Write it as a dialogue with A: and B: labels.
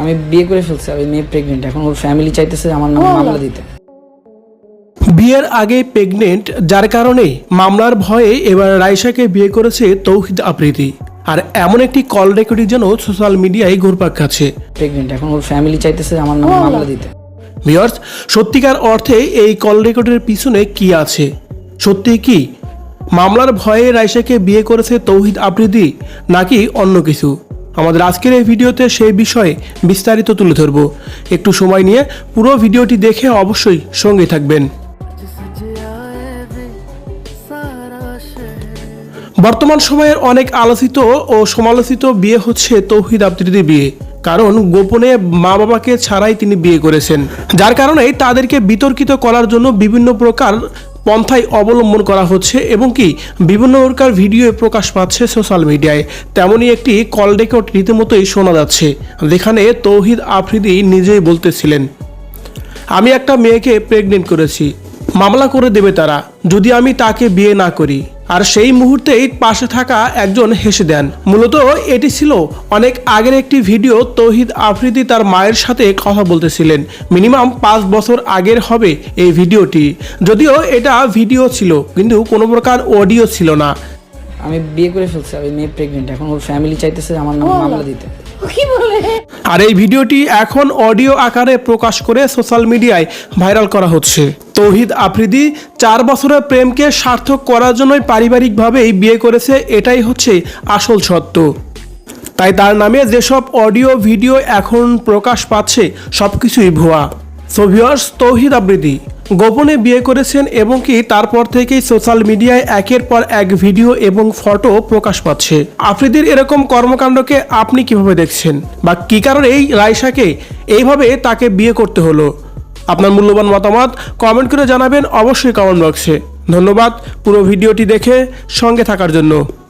A: আমি বিয়ে করে ফেলছি আমি মেয়ে প্রেগনেন্ট এখন ওর ফ্যামিলি চাইতেছে আমার নামে মামলা দিতে।
B: বিয়ের আগে প্রেগনেন্ট যার কারণে মামলার ভয়ে এবার রাইসাকে বিয়ে করেছে তৌহিদ আফ্রিদি। আর এমন একটি কল রেকর্ডের জন্য সোশ্যাল মিডিয়ায় ঘুরপাক খাচ্ছে।
A: প্রেগনেন্ট এখন ওর ফ্যামিলি চাইতেছে আমার নামে মামলা দিতে।
B: ভিওর্স সত্যিকার অর্থে এই কল রেকর্ডের পিছনে কি আছে? সত্যি কি মামলার ভয়ে রাইসাকে বিয়ে করেছে তৌহিদ আফ্রিদি নাকি অন্য কিছু? আমাদের আজকের এই ভিডিওতে সেই বিষয়ে বিস্তারিত তুলে ধরব। একটু সময় নিয়ে পুরো ভিডিওটি দেখে অবশ্যই সঙ্গে থাকবেন। বর্তমান সময়ের অনেক আলোচিত ও সমালোচিত বিয়ে হচ্ছে তৌহিদ আফ্রিদির বিয়ে। কারণ গোপনে মা বাবাকে ছাড়াই তিনি বিয়ে করেছেন। যার কারণে তাদেরকে বিতর্কিত করার জন্য বিভিন্ন প্রকার পন্থায় অবলম্বন করা হচ্ছে এবং কি বিভিন্ন প্রকার ভিডিও প্রকাশ পাচ্ছে সোশ্যাল মিডিয়ায়। তেমনই একটি কল রেকর্ড রীতিমতোই শোনা যাচ্ছে। যেখানে তৌহিদ আফ্রিদি নিজেই বলতেছিলেন, আমি একটা মেয়েকে প্রেগনেন্ট করেছি। মামলা করে দেবে তারা। যদি আমি তাকে বিয়ে না করি আর সেই মুহূর্তেই পাশে থাকা একজন হেসে দেন। মূলত এটি ছিল অনেক আগের একটি ভিডিও তৌহিদ আফ্রিদি তার মায়ের সাথে কথা বলতেছিলেন। মিনিমাম পাঁচ বছর আগের হবে এই ভিডিওটি। যদিও এটা ভিডিও ছিল কিন্তু কোনো প্রকার অডিও ছিল না।
A: আমি বিয়ে করে ফেলছি আমি মেয়ে প্রেগনেন্ট এখন ওর ফ্যামিলি চাইতেছে আমার নামে মামলা দিতে।
B: আর এই ভিডিওটি এখন অডিও আকারে প্রকাশ করে সোশ্যাল মিডিয়ায় ভাইরাল করা হচ্ছে। তৌহিদ আফ্রিদি চার বছরের প্রেমকে সার্থক করার জন্যই পারিবারিকভাবেই বিয়ে করেছে, এটাই হচ্ছে আসল সত্য। তাই তার নামে যেসব অডিও, ভিডিও এখন প্রকাশ পাচ্ছে সব কিছুই ভুয়া। So viewers Tauhid Afridi. গোপনে বিয়ে করেছেন এবং কি তারপর থেকেই সোশ্যাল মিডিয়ায় একের পর এক ভিডিও এবং ফটো প্রকাশ পাচ্ছে। আফ্রিদির এরকম কর্মকাণ্ডকে আপনি কীভাবে দেখছেন? বা কি কারণে এই রাইসাকে এইভাবে তাকে বিয়ে করতে হলো? আপনার মূল্যবান মতামত কমেন্ট করে জানাবেন অবশ্যই কমেন্ট বক্সে। ধন্যবাদ পুরো ভিডিওটি দেখে সঙ্গে থাকার জন্য।